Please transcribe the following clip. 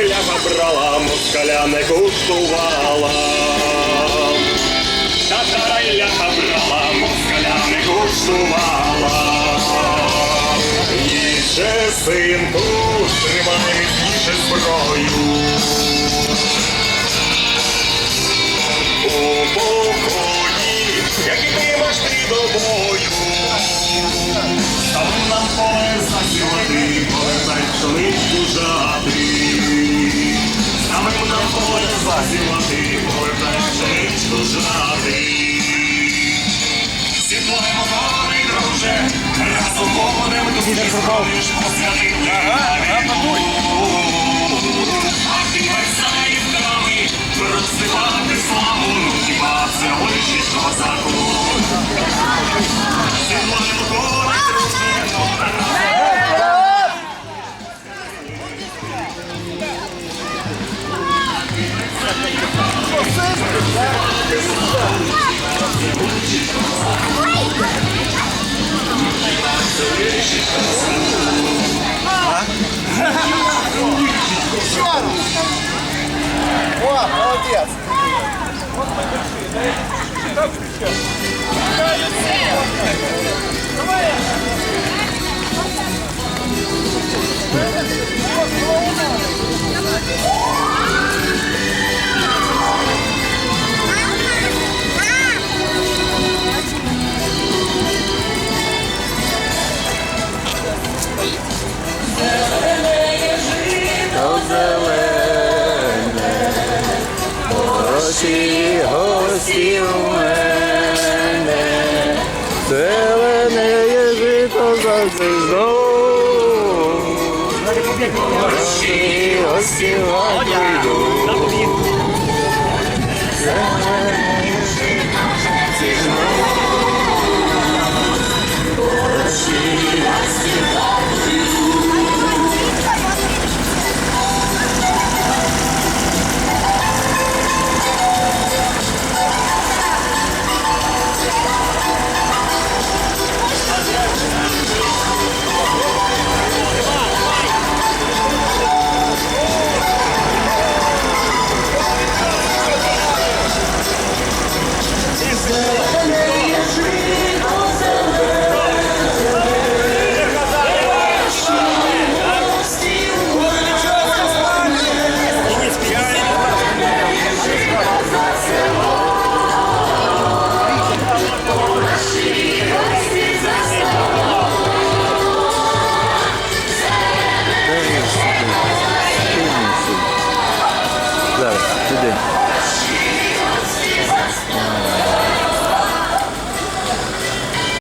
Татариля побрала, москаля не куштувала. Татариля побрала, москаля не куштувала. Їже, синку, тримай міцніше зброю. Вогнем тут не зробиш посвятити. А ти версаївками розсипати славу, ну хіба це лишить козаку. Сідлаємо гори, друже, О, молодец. Гості, гості у мене, зелене є жито за знов. Гості, гості, гості, Зараз,